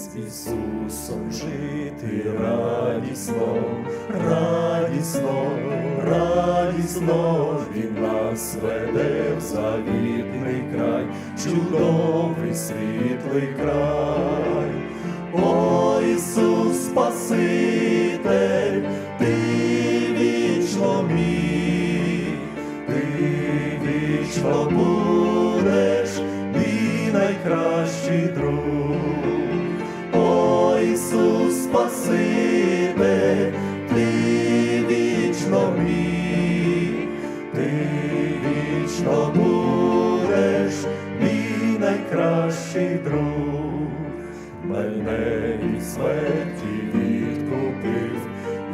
з Ісусом жити радісно, радісно, радісно, Він нас веде в завітний край, чудовий світлий край. О Ісус Спаситель, ти вічно мій, ти вічно будеш, мій найкращий друг. Мій, ти вічно будеш, мій найкращий друг. Мене і смерті відкупив,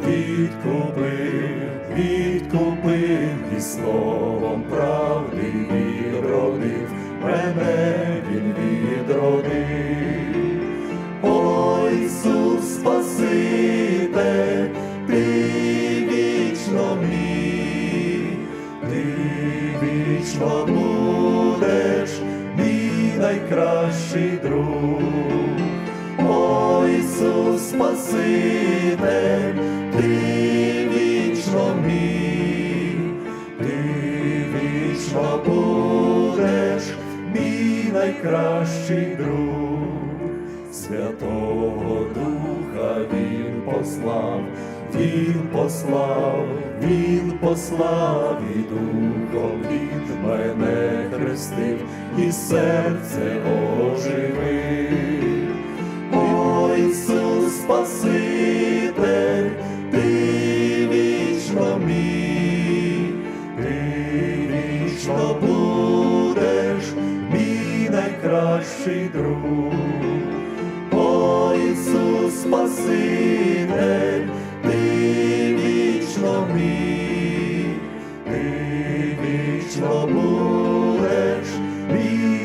відкупив, відкупив і словом вічно будеш, мій найкращий друг. О Ісус Спаситель, ти вічно мій, ти вічно будеш, мій найкращий друг. Святого Духа Він послав, Він послав, Він послав і Духом від мене хрестив, і серце оживив. О Ісус Спаситель, ти вічно мій, ти вічно будеш, мій найкращий друг. О Ісус Спаситель,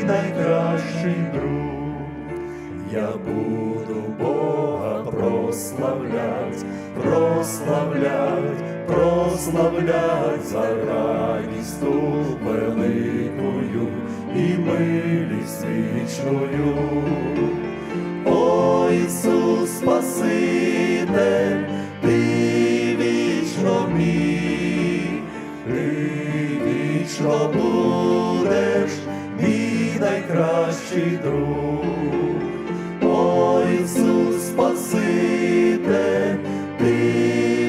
найкращий друг. Я буду Бога прославлять, прославлять, прославлять за радість ту великою і милість вічною. О Ісус Спаситель, ти вічно мій, ти вічно будеш, найкращий друг. О Ісус Спаситель, ти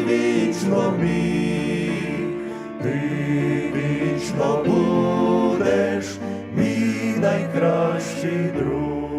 вічно мій, ти вічно будеш, мій найкращий друг.